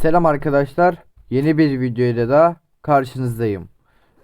Selam arkadaşlar. Yeni bir videoyla da karşınızdayım.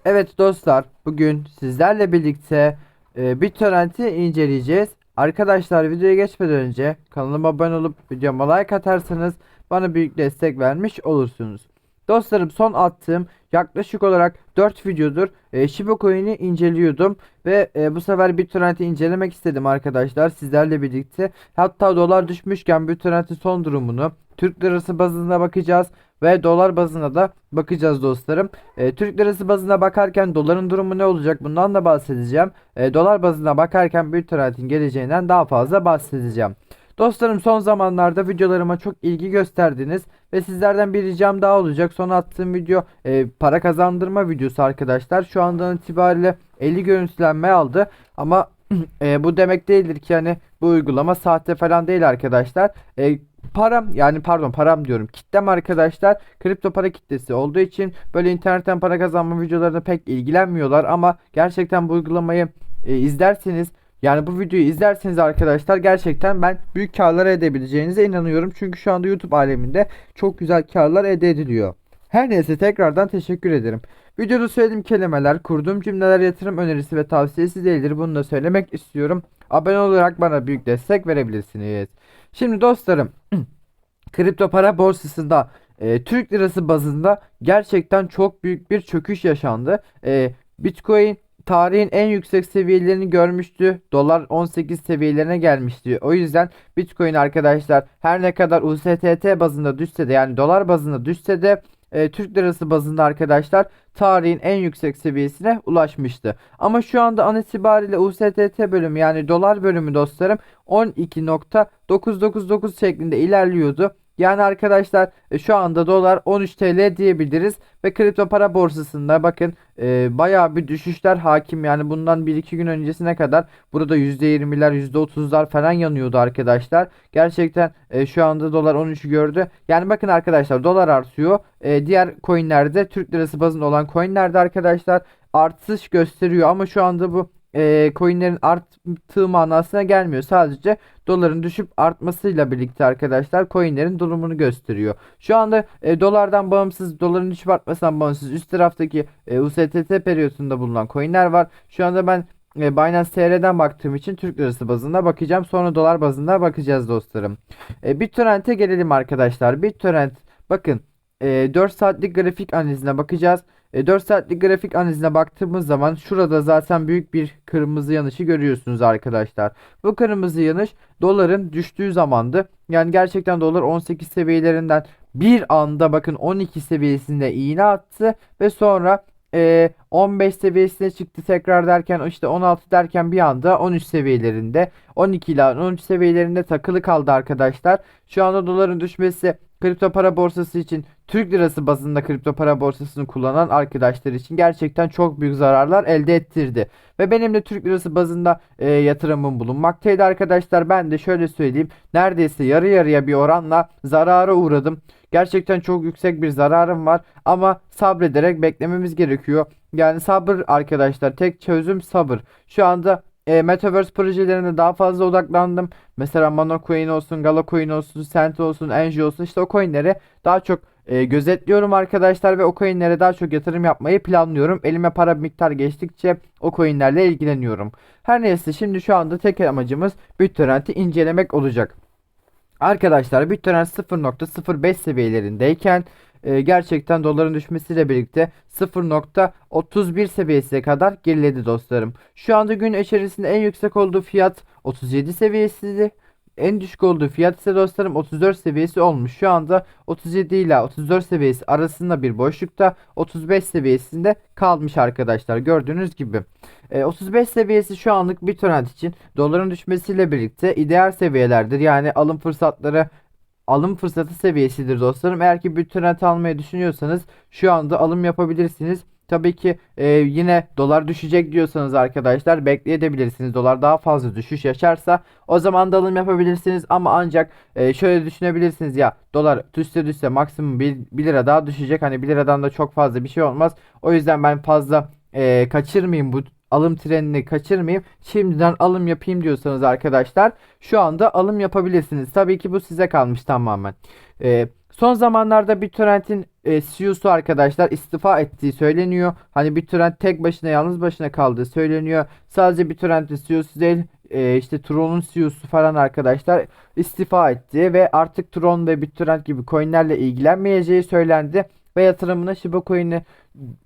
Evet dostlar, bugün sizlerle birlikte e, BitTorrent'i inceleyeceğiz. Arkadaşlar videoya geçmeden önce kanalıma abone olup videoma like atarsanız bana büyük destek vermiş olursunuz. Dostlarım son attığım yaklaşık olarak 4 videodur e, Shiba Coin'i inceliyordum ve e, bu sefer BitTorrent'i incelemek istedim arkadaşlar sizlerle birlikte. Hatta dolar düşmüşken BitTorrent'in son durumunu Türk lirası bazında bakacağız ve dolar bazına da bakacağız dostlarım. E, Türk lirası bazına bakarken doların durumu ne olacak bundan da bahsedeceğim. E, dolar bazına bakarken BitTorrent'in geleceğinden daha fazla bahsedeceğim. Dostlarım son zamanlarda videolarıma çok ilgi gösterdiniz ve sizlerden bir ricam daha olacak. Son attığım video e, para kazandırma videosu arkadaşlar. Şu andan itibariyle 50 görüntülenme aldı ama e, bu demek değildir ki hani bu uygulama sahte falan değil arkadaşlar. E, param yani pardon param diyorum kitlem arkadaşlar kripto para kitlesi olduğu için böyle internetten para kazanma videolarına pek ilgilenmiyorlar ama gerçekten bu uygulamayı e, izlerseniz yani bu videoyu izlerseniz arkadaşlar gerçekten ben büyük karlar edebileceğinize inanıyorum. Çünkü şu anda YouTube aleminde çok güzel karlar elde ediliyor. Her neyse tekrardan teşekkür ederim. Videoda söylediğim kelimeler, kurduğum cümleler yatırım önerisi ve tavsiyesi değildir. Bunu da söylemek istiyorum. Abone olarak bana büyük destek verebilirsiniz. Şimdi dostlarım, kripto para borsasında e, Türk lirası bazında gerçekten çok büyük bir çöküş yaşandı. E, Bitcoin tarihin en yüksek seviyelerini görmüştü. Dolar 18 seviyelerine gelmişti. O yüzden Bitcoin arkadaşlar her ne kadar USDT bazında düşse de yani dolar bazında düşse de e, Türk lirası bazında arkadaşlar tarihin en yüksek seviyesine ulaşmıştı. Ama şu anda an itibariyle USDT bölümü yani dolar bölümü dostlarım 12.999 şeklinde ilerliyordu. Yani arkadaşlar e, şu anda dolar 13 TL diyebiliriz ve kripto para borsasında bakın e, bayağı bir düşüşler hakim yani bundan 1-2 gün öncesine kadar burada %20'ler %30'lar falan yanıyordu arkadaşlar. Gerçekten e, şu anda dolar 13'ü gördü. Yani bakın arkadaşlar dolar artıyor. E, diğer coinlerde Türk lirası bazında olan coinlerde arkadaşlar artış gösteriyor ama şu anda bu e, coinlerin arttığı manasına gelmiyor. Sadece doların düşüp artmasıyla birlikte arkadaşlar coinlerin durumunu gösteriyor. Şu anda e, dolardan bağımsız, doların düşüp artmasından bağımsız üst taraftaki e, USDT periyotunda bulunan coinler var. Şu anda ben e, Binance TR'den baktığım için Türk lirası bazında bakacağım. Sonra dolar bazında bakacağız dostlarım. E, BitTorrent'e gelelim arkadaşlar. BitTorrent bakın e, 4 saatlik grafik analizine bakacağız. E, 4 saatlik grafik analizine baktığımız zaman şurada zaten büyük bir kırmızı yanışı görüyorsunuz arkadaşlar. Bu kırmızı yanış doların düştüğü zamandı. Yani gerçekten dolar 18 seviyelerinden bir anda bakın 12 seviyesinde iğne attı ve sonra e, 15 seviyesine çıktı tekrar derken işte 16 derken bir anda 13 seviyelerinde 12 ile 13 seviyelerinde takılı kaldı arkadaşlar. Şu anda doların düşmesi kripto para borsası için Türk lirası bazında kripto para borsasını kullanan arkadaşlar için gerçekten çok büyük zararlar elde ettirdi. Ve benim de Türk lirası bazında e, yatırımım bulunmaktaydı arkadaşlar. Ben de şöyle söyleyeyim neredeyse yarı yarıya bir oranla zarara uğradım. Gerçekten çok yüksek bir zararım var ama sabrederek beklememiz gerekiyor. Yani sabır arkadaşlar tek çözüm sabır. Şu anda e, Metaverse projelerine daha fazla odaklandım. Mesela Mono Coin olsun, Gala Coin olsun, Cent olsun, Enji olsun işte o coinleri daha çok e, gözetliyorum arkadaşlar ve o coinlere daha çok yatırım yapmayı planlıyorum. Elime para miktar geçtikçe o coinlerle ilgileniyorum. Her neyse şimdi şu anda tek amacımız BitTorrent'i incelemek olacak. Arkadaşlar BitTorrent 0.05 seviyelerindeyken e, gerçekten doların düşmesiyle birlikte 0.31 seviyesine kadar geriledi dostlarım. Şu anda gün içerisinde en yüksek olduğu fiyat 37 seviyesiydi. En düşük olduğu fiyat ise dostlarım 34 seviyesi olmuş. Şu anda 37 ile 34 seviyesi arasında bir boşlukta 35 seviyesinde kalmış arkadaşlar. Gördüğünüz gibi. E, 35 seviyesi şu anlık bir torrent için doların düşmesiyle birlikte ideal seviyelerdir. Yani alım fırsatları alım fırsatı seviyesidir dostlarım. Eğer ki bir trend almayı düşünüyorsanız şu anda alım yapabilirsiniz. Tabii ki e, yine dolar düşecek diyorsanız arkadaşlar bekleyebilirsiniz. Dolar daha fazla düşüş yaşarsa o zaman da alım yapabilirsiniz. Ama ancak e, şöyle düşünebilirsiniz ya dolar düşse düşse maksimum 1, 1 lira daha düşecek. Hani 1 liradan da çok fazla bir şey olmaz. O yüzden ben fazla e, kaçırmayayım bu alım trenini kaçırmayayım. Şimdiden alım yapayım diyorsanız arkadaşlar şu anda alım yapabilirsiniz. Tabii ki bu size kalmış tamamen. Ee, Son zamanlarda BitTorrent'in e, CEO'su arkadaşlar istifa ettiği söyleniyor. Hani BitTorrent tek başına yalnız başına kaldığı söyleniyor. Sadece BitTorrent'in CEO'su değil e, işte Tron'un CEO'su falan arkadaşlar istifa etti ve artık Tron ve BitTorrent gibi coinlerle ilgilenmeyeceği söylendi ve yatırımını Shiba Coin'e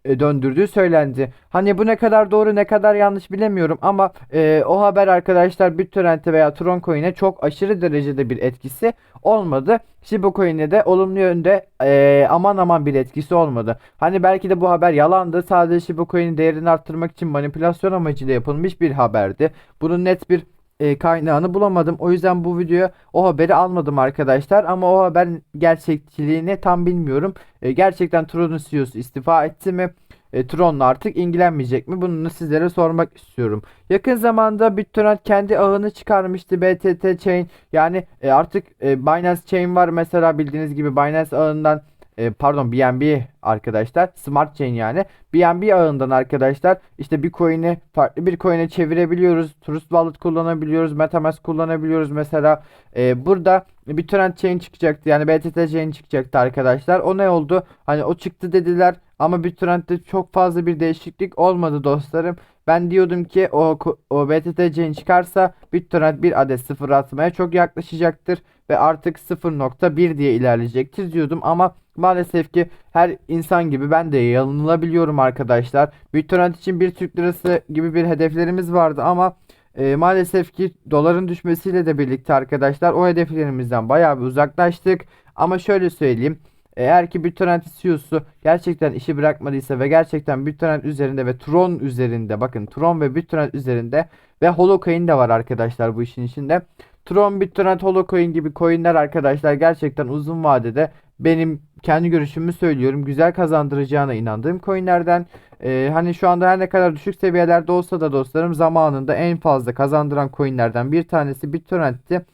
döndürdüğü söylendi. Hani bu ne kadar doğru ne kadar yanlış bilemiyorum ama e, o haber arkadaşlar BitTorrent'e veya Tron Coin'e çok aşırı derecede bir etkisi olmadı. Shiba Coin'e de olumlu yönde e, aman aman bir etkisi olmadı. Hani belki de bu haber yalandı. Sadece Shiba Coin'in değerini arttırmak için manipülasyon amacıyla yapılmış bir haberdi. Bunun net bir e, kaynağını bulamadım. O yüzden bu videoya o haberi almadım arkadaşlar. Ama o haberin gerçekçiliğini tam bilmiyorum. E, gerçekten Tron'un CEO'su istifa etti mi? E, Tron'la artık ilgilenmeyecek mi? Bunu sizlere sormak istiyorum. Yakın zamanda BitTorrent kendi ağını çıkarmıştı BTT Chain. Yani e, artık e, Binance Chain var mesela bildiğiniz gibi Binance ağından e, pardon BNB arkadaşlar. Smart Chain yani. BNB ağından arkadaşlar işte bir coin'i farklı bir coin'e çevirebiliyoruz. Trust Wallet kullanabiliyoruz Metamask kullanabiliyoruz mesela. E, burada bir trend chain çıkacaktı. Yani BTT chain çıkacaktı arkadaşlar. O ne oldu? Hani o çıktı dediler ama bir trendde çok fazla bir değişiklik olmadı dostlarım. Ben diyordum ki o, o BTT chain çıkarsa BitTorrent bir adet sıfır atmaya çok yaklaşacaktır ve artık 0.1 diye ilerleyecektir diyordum ama maalesef ki her insan gibi ben de yanılabiliyorum arkadaşlar. BitTorrent için bir Türk lirası gibi bir hedeflerimiz vardı ama e, maalesef ki doların düşmesiyle de birlikte arkadaşlar o hedeflerimizden bayağı bir uzaklaştık. Ama şöyle söyleyeyim. Eğer ki BitTorrent CEO'su gerçekten işi bırakmadıysa ve gerçekten BitTorrent üzerinde ve Tron üzerinde bakın Tron ve BitTorrent üzerinde ve Holocoin de var arkadaşlar bu işin içinde. Tron, BitTorrent, Holocoin gibi coinler arkadaşlar gerçekten uzun vadede benim kendi görüşümü söylüyorum güzel kazandıracağına inandığım coinlerden. Ee, hani şu anda her ne kadar düşük seviyelerde olsa da dostlarım zamanında en fazla kazandıran coinlerden bir tanesi BitTorrent'ti.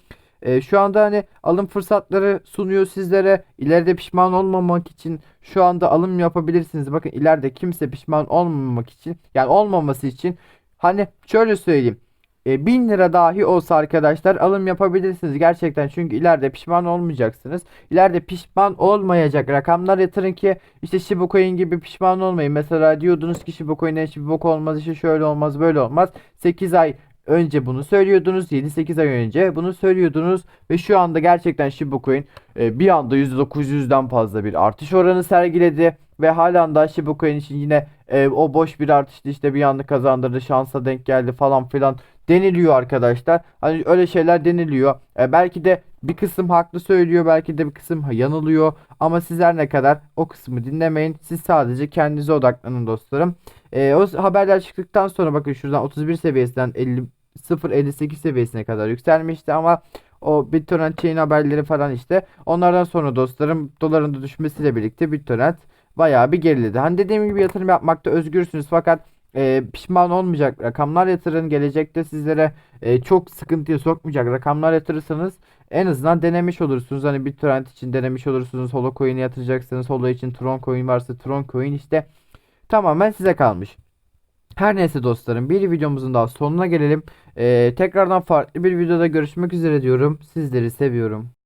Ee, şu anda hani alım fırsatları sunuyor sizlere. İleride pişman olmamak için şu anda alım yapabilirsiniz. Bakın ileride kimse pişman olmamak için yani olmaması için hani şöyle söyleyeyim. E, 1000 lira dahi olsa arkadaşlar alım yapabilirsiniz gerçekten çünkü ileride pişman olmayacaksınız. İleride pişman olmayacak rakamlar yatırın ki işte Shiba Coin gibi pişman olmayın. Mesela diyordunuz ki Shiba Coin'e hiçbir bok olmaz işte şöyle olmaz böyle olmaz. 8 ay önce bunu söylüyordunuz 7-8 ay önce bunu söylüyordunuz ve şu anda gerçekten Shiba Coin e, bir anda %900'den fazla bir artış oranı sergiledi ve halen daha Shiba Coin için yine e, o boş bir artıştı işte bir anda kazandırdı şansa denk geldi falan filan deniliyor arkadaşlar. Hani öyle şeyler deniliyor. E, belki de bir kısım haklı söylüyor, belki de bir kısım yanılıyor. Ama sizler ne kadar o kısmı dinlemeyin. Siz sadece kendinize odaklanın dostlarım. E, o haberler çıktıktan sonra bakın şuradan 31 seviyesinden 50 0.58 seviyesine kadar yükselmişti ama o BitTorrent chain haberleri falan işte. Onlardan sonra dostlarım doların da düşmesiyle birlikte BitTorrent bayağı bir geriledi. Hani dediğim gibi yatırım yapmakta özgürsünüz fakat e, pişman olmayacak rakamlar yatırın. Gelecekte sizlere e, çok sıkıntıya sokmayacak rakamlar yatırırsanız en azından denemiş olursunuz. Hani BitTorrent için denemiş olursunuz. Holo coin'e yatıracaksınız. Holo için Tron coin varsa Tron coin işte tamamen size kalmış. Her neyse dostlarım bir videomuzun daha sonuna gelelim. E, tekrardan farklı bir videoda görüşmek üzere diyorum. Sizleri seviyorum.